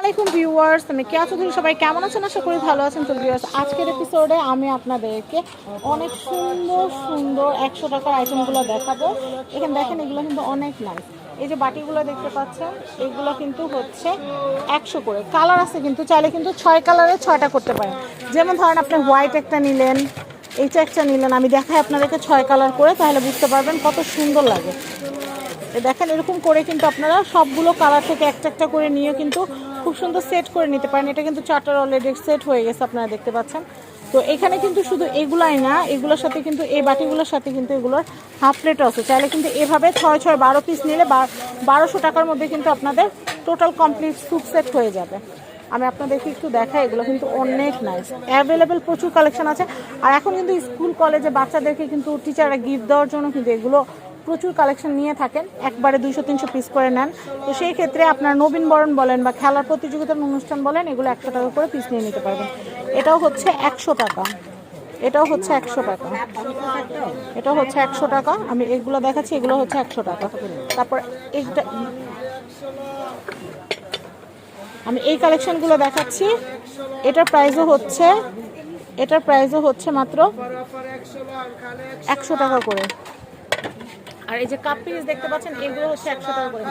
আলাইকুম ভিউয়ার্স আমি কেয়া চৌধুরী সবাই কেমন আছেন? আশা করি ভালো আছেন। তো ভিউয়ার্স, আজকের এপিসোডে আমি আপনাদেরকে অনেক সুন্দর সুন্দর একশো টাকার আইটেমগুলো দেখাবো। এখানে দেখেন, এগুলো কিন্তু অনেক নাইস এই যে বাটিগুলো দেখতে পাচ্ছেন, এগুলো কিন্তু হচ্ছে একশো করে। কালার আছে কিন্তু, চাইলে কিন্তু ছয় কালারে ছয়টা করতে পারেন। যেমন ধরেন, আপনি হোয়াইট একটা নিলেন এইটা একটা নিলেন, আমি দেখাই আপনাদেরকে ছয় কালার করে, তাহলে বুঝতে পারবেন কত সুন্দর লাগে। দেখেন, এরকম করে কিন্তু আপনারা সবগুলো কালার থেকে একটা একটা করে নিয়ে কিন্তু খুব সুন্দর সেট করে নিতে পারেন। এটা কিন্তু চারটার অলরেডি সেট হয়ে গেছে, আপনারা দেখতে পাচ্ছেন। তো এখানে কিন্তু শুধু এগুলাই না, এগুলোর সাথে কিন্তু, এই বাটিগুলোর সাথে কিন্তু এগুলোর হাফ প্লেটও আছে। চাইলে কিন্তু এভাবে ছয় ছয় বারো পিস নিলে বারোশো টাকার মধ্যে কিন্তু আপনাদের টোটাল কমপ্লিট স্যুপ সেট হয়ে যাবে। আমি আপনাদেরকে একটু দেখাই, এগুলো কিন্তু অনেক নাইস অ্যাভেলেবেল প্রচুর কালেকশন আছে। আর এখন কিন্তু স্কুল কলেজে বাচ্চাদেরকে কিন্তু টিচাররা গিফট দেওয়ার জন্য কিন্তু এগুলো প্রচুর কালেকশন নিয়ে থাকেন। একবারে দুইশো, তিনশো পিস করে নেন। তো সেই ক্ষেত্রে আপনার নবীন বরণ বলেন বা খেলার প্রতিযোগিতার অনুষ্ঠান বলেন, এগুলো একশো টাকা করে পিস নিয়ে নিতে পারবেন। এটাও হচ্ছে একশো টাকা। এটাও হচ্ছে একশো টাকা। এটাও হচ্ছে একশো টাকা। আমি এগুলো দেখাচ্ছি, এগুলো হচ্ছে একশো টাকা। তারপর এইটা আমি এই কালেকশনগুলো দেখাচ্ছি। এটার প্রাইসও হচ্ছে এটার প্রাইসও হচ্ছে মাত্র একশো টাকা করে। আর এই যে কাপ পিস দেখতে পাচ্ছেন, এগুলো হচ্ছে একশো টাকা করে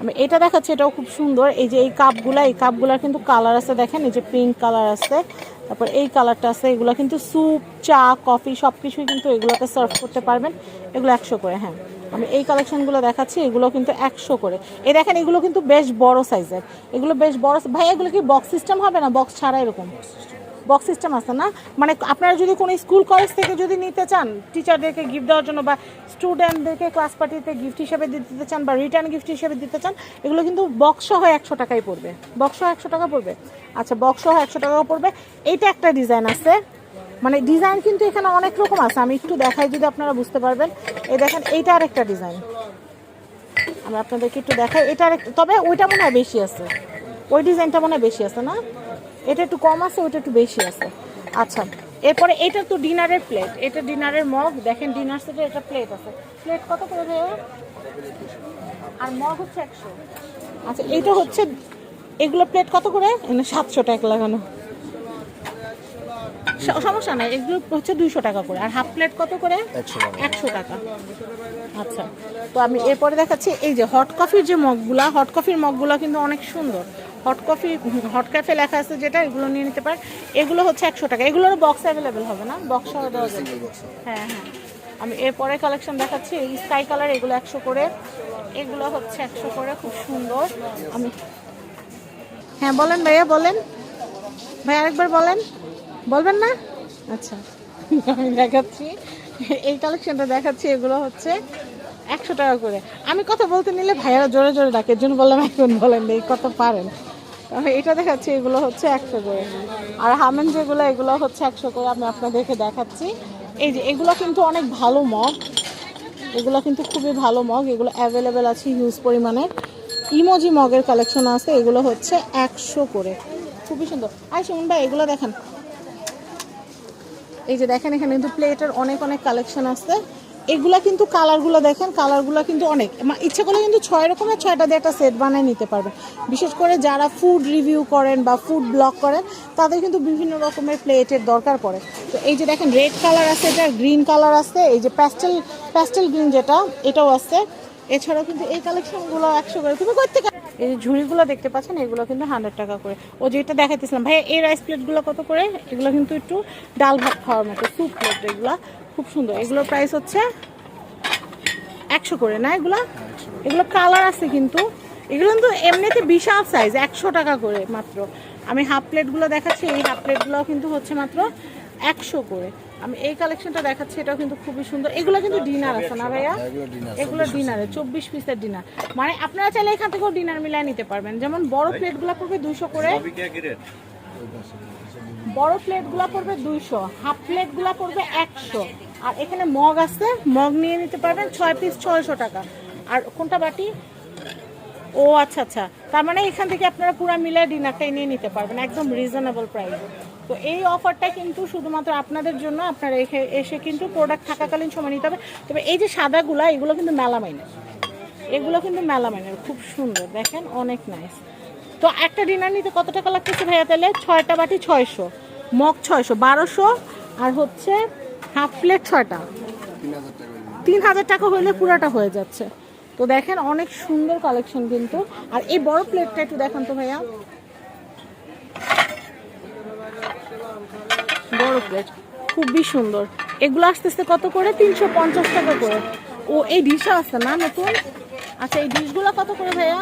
আমি এটা দেখাচ্ছি, এটাও খুব সুন্দর। এই যে এই কাপগুলা এই কাপগুলার কিন্তু কালার আছে দেখেন, এই যে পিঙ্ক কালার আছে। তারপর এই কালারটা আছে, এগুলো কিন্তু স্যুপ চা কফি সব কিছুই কিন্তু এগুলোতে সার্ভ করতে পারবেন। এগুলো একশো করে হ্যাঁ। আমি এই কালেকশনগুলো দেখাচ্ছি, এগুলো কিন্তু একশো করে। এই দেখেন, এগুলো কিন্তু বেশ বড় সাইজের এগুলো বেশ বড়, ভাই, এগুলো কি বক্স সিস্টেম হবে না? বক্স ছাড়া এরকম? বক্স সিস্টেম আছে না? মানে আপনারা যদি কোনো স্কুল কলেজ থেকে যদি নিতে চান টিচারদেরকে গিফট দেওয়ার জন্য বা স্টুডেন্টদেরকে ক্লাস পার্টিতে গিফট হিসেবে দিতে চান বা রিটার্ন গিফট হিসেবে দিতে চান, এগুলো কিন্তু বক্স সহ একশো টাকাই পড়বে। বক্স সহ একশো টাকা পড়বে। আচ্ছা বক্স সহ একশো টাকা পড়বে। এইটা একটা ডিজাইন আছে। মানে ডিজাইন কিন্তু এখানে অনেক রকম আছে। আমি একটু দেখাই যদি আপনারা বুঝতে পারবেন। এই দেখেন, এইটা আরেকটা ডিজাইন আমি আপনাদেরকে একটু দেখাই। এটা তবে ওইটা মনে হয় বেশি আছে। ওই ডিজাইনটা মনে হয় বেশি আছে না? এটা একটু কম আছে ওইটা একটু বেশি আছে। আচ্ছা এরপরে এটা তো ডিনারের প্লেট এটা ডিনারের মগ। দেখেন ডিনার সেটে এটা প্লেট আছে। প্লেট কত করে ভাইয়া? আর মগ হচ্ছে একশো। আচ্ছা এইটা হচ্ছে এগুলো প্লেট কত করে? সাতশো টাকা লাগানো। সমস্যা নাই এগুলো হচ্ছে দুইশো টাকা করে। আর হাফ প্লেট কত করে? একশো টাকা। আচ্ছা তো আমি এরপরে দেখাচ্ছি এই যে হট কফির যে মগগুলা হট কফির মগগুলা কিন্তু অনেক সুন্দর। হট কফি হট ক্যাফে লেখা আছে যেটা এগুলো নিয়ে নিতে পারেন। এগুলো হচ্ছে একশো টাকা। এগুলোর বক্স অ্যাভেলেবেল হবে না? বক্স দেওয়া যাবে। হ্যাঁ হ্যাঁ। আমি এরপরে কালেকশন দেখাচ্ছি। এই স্কাই কালার এগুলো একশো করে। এগুলো হচ্ছে একশো করে খুব সুন্দর। আমি হ্যাঁ বলেন ভাইয়া বলেন। ভাই আরেকবার বলেন। বলবেন না? আচ্ছা। আমি দেখাচ্ছি। এই কালেকশনটা দেখাচ্ছি। এগুলো হচ্ছে একশো টাকা করে। আমি কথা বলতে নিলে ভাইয়ারা জোরে জোরে ডাকে। জন্য বললাম এখন বলেন এই কত পারেন? এটা দেখাচ্ছি, এগুলো হচ্ছে একশো করে। আর হামেন যেগুলো, এগুলো হচ্ছে একশো করে, আমি আপনাদেরকে দেখাচ্ছি। এই যে, এগুলো কিন্তু অনেক ভালো মগ। এগুলো কিন্তু খুবই ভালো মগ। এগুলো অ্যাভেলেবেল আছে হিউজ পরিমাণে। ইমোজি মগের কালেকশন আছে, এগুলো হচ্ছে একশো করে। খুবই সুন্দর। আর শুনুন ভাই, এগুলো দেখেন। এই যে দেখেন, এখানে কিন্তু প্লেটের অনেক অনেক কালেকশন আছে। এগুলা কিন্তু কালারগুলো দেখেন কালারগুলো কিন্তু অনেক। ইচ্ছে করলে কিন্তু ছয় রকমের ছয়টা দিয়ে একটা সেট বানিয়ে নিতে পারবে বিশেষ করে যারা ফুড রিভিউ করেন বা ফুড ব্লগ করেন, তাদের কিন্তু বিভিন্ন রকমের প্লেটের দরকার পড়ে। তো এই যে দেখেন রেড কালার আছে, এটা গ্রিন কালার আছে, এই যে প্যাস্টেল প্যাস্টেল গ্রিন যেটা, এটাও আছে। এছাড়াও কিন্তু এই কালেকশনগুলো একশো করে, তুমি করতে এই যে ঝুড়িগুলো দেখতে পাচ্ছেন, এগুলো কিন্তু হান্ড্রেড টাকা করে। ও যেটা দেখাইতেছিলাম ভাই এই রাইস প্লেটগুলো কত করে? এগুলো কিন্তু একটু ডাল ভাত খাওয়ার মতো স্যুপ প্লেট এগুলো। খুব সুন্দর। এগুলোর প্রাইস হচ্ছে একশো করে, না এগুলো? এগুলো কালার আছে কিন্তু। এগুলো কিন্তু এমনিতে বিশাল সাইজ একশো টাকা করে মাত্র। আমি হাফ প্লেটগুলো দেখাচ্ছি, এই হাফ প্লেটগুলো কিন্তু হচ্ছে মাত্র একশো করে। আমি এই কালেকশনটা দেখাচ্ছি, এটাও কিন্তু খুবই সুন্দর। এগুলো কিন্তু ডিনার আছে না ভাইয়া? এগুলো ডিনারে চব্বিশ পিসের ডিনার মানে আপনারা চাইলে এখান থেকেও ডিনার মিলাই নিতে পারবেন। যেমন বড় প্লেটগুলো পড়বে দুইশো করে। বড় প্লেটগুলো পড়বে দুইশো। হাফ প্লেটগুলো পড়বে একশো। আর এখানে মগ আছে, মগ নিয়ে নিতে পারবেন ছয় পিস ছয়শো টাকা। আর কোনটা বাটি? ও আচ্ছা আচ্ছা। তার মানে এখান থেকে আপনারা পুরো মিলে ডিনারটাই নিয়ে নিতে পারবেন, একদম রিজনেবল প্রাইসে তো এই অফারটা কিন্তু শুধুমাত্র আপনাদের জন্য, আপনারা এসে কিন্তু প্রোডাক্ট থাকাকালীন সময় নিতে হবে। তবে এই যে সাদাগুলা, এগুলো কিন্তু মেলা মেলামাইনের। এগুলো কিন্তু মেলা মেলামাইনের, খুব সুন্দর, দেখেন, অনেক নাইস তো একটা ডিনার নিতে কত টাকা লাগতেছে ভাইয়া তাহলে? ছয়টা বাটি ছয়শো, মগ ছয়শো, বারোশো, আর হচ্ছে হাফ প্লেট ছয়টা। তিন হাজার টাকা হলে পুরাটা হয়ে যাচ্ছে। তো দেখেন, অনেক সুন্দর কালেকশন কিন্তু। আর এই বড় প্লেটটা একটু দেখেন তো ভাইয়া। বড় প্লেট খুবই সুন্দর। এগুলো আস্তে আস্তে কত করে? তিনশো পঞ্চাশ টাকা করে। ও এই ডিশও আছে না নতুন? আচ্ছা এই ডিশগুলো কত করে ভাইয়া?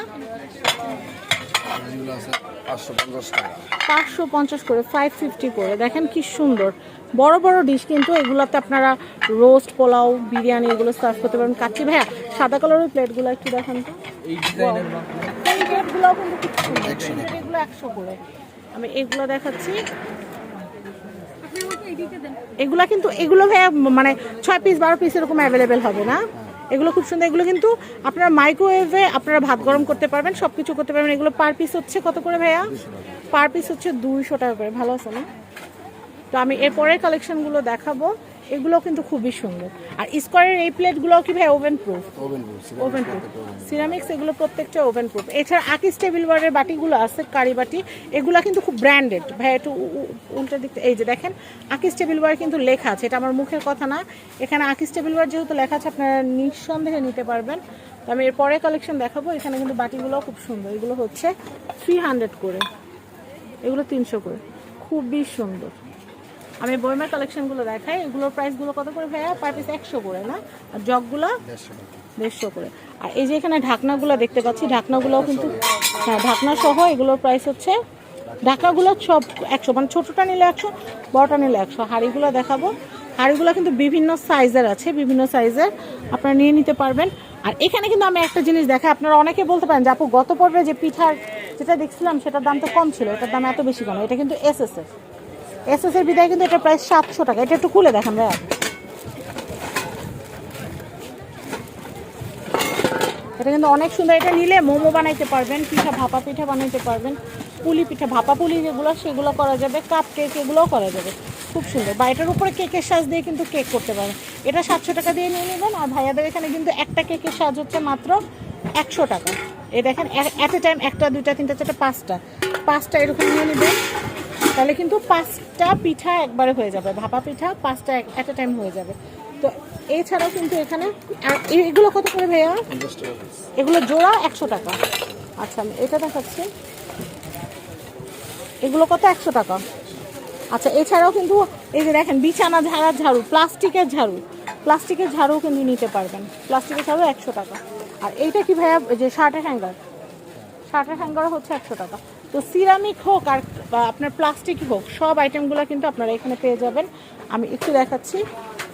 পাঁচশো পঞ্চাশ করে ফাইভ ফিফটি করে। দেখেন কি সুন্দর। বড় বড় ডিশ কিন্তু এগুলোতে আপনারা রোস্ট পোলাও বিরিয়ানি এগুলো সার্ভ করতে পারেন কাচ্চি ভাইয়া সাদা কালারের প্লেটগুলো একটু দেখান তো। এই ডিজাইনের এই প্লেটগুলোও কিন্তু খুব সুন্দর। এগুলো একশো করে। আমি এগুলো দেখাচ্ছি। এগুলা কিন্তু, এগুলো ভাইয়া মানে ছয় পিস বারো পিস এরকম অ্যাভেলেবেল হবে না। এগুলো খুব সুন্দর, এগুলো কিন্তু আপনারা মাইক্রোওয়েভে আপনারা ভাত গরম করতে পারবেন সব কিছু করতে পারবেন। এগুলো পার পিস হচ্ছে কত করে ভাইয়া? পার পিস হচ্ছে দুইশো টাকা করে, ভালো আছে না? তো আমি এরপরের কালেকশনগুলো দেখাবো। এগুলো কিন্তু খুবই সুন্দর। আর স্কোয়ারের এই প্লেটগুলো কি ভাই oven proof oven proof ceramics এগুলো প্রত্যেকটা ওভেন প্রুফ এছাড়া আকিস টেবিল ওয়ারের বাটিগুলো আছে কারি বাটি। এগুলো কিন্তু খুব ব্র্যান্ডেড ভাই একটু উল্টো দিকতে এই যে দেখেন আকিস টেবিল ওয়ার কিন্তু লেখা আছে। এটা আমার মুখের কথা না। এখানে আকিস টেবিল ওয়ার যেহেতু লেখা আছে আপনারা নিঃসন্দেহে নিতে পারবেন। তো আমি এর পরে কালেকশন দেখাবো। এখানে কিন্তু বাটিগুলো খুব সুন্দর। এগুলো হচ্ছে থ্রি হান্ড্রেড করে। এগুলো তিনশো করে। খুবই সুন্দর। আমি বইমের কালেকশনগুলো দেখাই এগুলোর প্রাইসগুলো কত করে ভাইয়া? পার পিস একশো করে না? আর জগগুলো দেড়শো করে। আর এই যে এখানে ঢাকনাগুলো দেখতে পাচ্ছি ঢাকনাগুলোও কিন্তু হ্যাঁ ঢাকনা সহ এগুলোর প্রাইস হচ্ছে ঢাকনাগুলো সব একশো মানে ছোটোটা নিলে একশো বড়টা নিলে একশো। হাঁড়িগুলো দেখাবো। হাঁড়িগুলো কিন্তু বিভিন্ন সাইজের আছে বিভিন্ন সাইজের আপনারা নিয়ে নিতে পারবেন। আর এখানে কিন্তু আমি একটা জিনিস দেখাই আপনারা অনেকে বলতে পারেন যে আপু গত পর্বে যে পিঠার যেটা দেখছিলাম সেটার দাম তো কম ছিল এটার দাম এত বেশি কেন? এটা কিন্তু এস এস এস এস এর বিদায় কিন্তু এটা প্রায় সাতশো টাকা। এটা একটু খুলে দেখান ভাইয়া। এটা কিন্তু অনেক সুন্দর। এটা নিলে মোমো বানাইতে পারবেন, পিঠা, ভাপা পিঠা বানাইতে পারবেন, পুলি পিঠা, ভাপা পুলি যেগুলো, সেগুলো করা যাবে কাপ কেক এগুলোও করা যাবে। খুব সুন্দর। বা এটার উপরে কেকের সাজ দিয়ে কিন্তু কেক করতে পারবেন এটা সাতশো টাকা দিয়ে নিয়ে নেবেন, আর ভাইয়াদের এখানে কিন্তু একটা কেকের সাজ হচ্ছে মাত্র একশো টাকা। এই দেখেন অ্যাট এ টাইম একটা, দুইটা, তিনটা, চারটা, পাঁচটা। পাঁচটা এরকম নিয়ে নেবেন। তাহলে কিন্তু পাঁচটা পিঠা একবারে হয়ে যাবে। ভাপা পিঠা পাঁচটা অ্যাট এ টাইম হয়ে যাবে। তো এছাড়াও কিন্তু এখানে এগুলো কত করে ভাইয়া? এগুলো জোড়া একশো টাকা। আচ্ছা আমি এটা দেখাচ্ছি। এগুলো কত? একশো টাকা। আচ্ছা এছাড়াও কিন্তু এই যে দেখেন বিছানা ঝাড়ার ঝাড়ু প্লাস্টিকের ঝাড়ু। প্লাস্টিকের ঝাড়ু কিন্তু নিতে পারবেন। প্লাস্টিকের ঝাড়ু একশো টাকা। আর এইটা কি ভাইয়া যে শার্টের হ্যাঙ্গার শার্টের হ্যাঙ্গার হচ্ছে একশো টাকা। তো সিরামিক হোক আর আপনার প্লাস্টিক হোক, সব আইটেমগুলো কিন্তু আপনারা এখানে পেয়ে যাবেন। আমি একটু দেখাচ্ছি।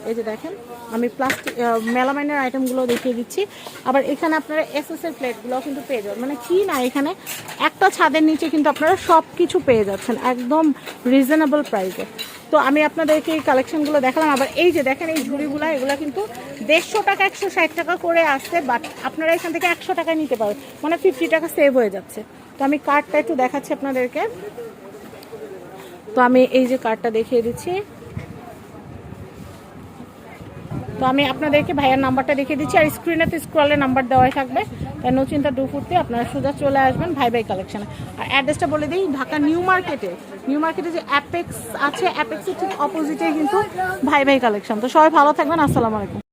এই যে দেখেন, আমি প্লাস্টিক মেলামাইনের আইটেমগুলো দেখিয়ে দিচ্ছি। আবার এখানে আপনারা এসএস এর প্লেটগুলোও কিন্তু পেয়ে যাবেন। মানে কি না, এখানে একটা ছাদের নিচে কিন্তু আপনারা সব কিছু পেয়ে যাচ্ছেন, একদম রিজনেবল প্রাইসে তো আমি আপনাদেরকে এই কালেকশনগুলো দেখালাম। আবার এই যে দেখেন, এই ঝুড়িগুলো, এগুলো কিন্তু দেড়শো টাকা, একশো ষাট টাকা করে আসছে বাট আপনারা এখান থেকে একশো টাকায় নিতে পারবেন। মানে ফিফটি টাকা সেভ হয়ে যাচ্ছে। তো আমি কার্ডটা একটু দেখাচ্ছি আপনাদেরকে। তো আমি এই যে কার্ডটা দেখিয়ে দিচ্ছি। তো আমি আপনাদেরকে ভাইয়ার নাম্বারটা দেখিয়ে দিচ্ছি, আর স্ক্রিনে তো স্ক্রলে নাম্বার দেওয়াই থাকবে। তাই নো চিন্তা ডু ফুটতে আপনারা সোজা চলে আসবেন ভাই ভাই কালেকশনে আর অ্যাড্রেসটা বলে দিই, ঢাকা নিউ মার্কেটে। নিউ মার্কেটে যে অ্যাপেক্স আছে অ্যাপেক্সের ঠিক অপোজিটে কিন্তু ভাই ভাই কালেকশন তো সবাই ভালো থাকবেন, আসসালামু আলাইকুম।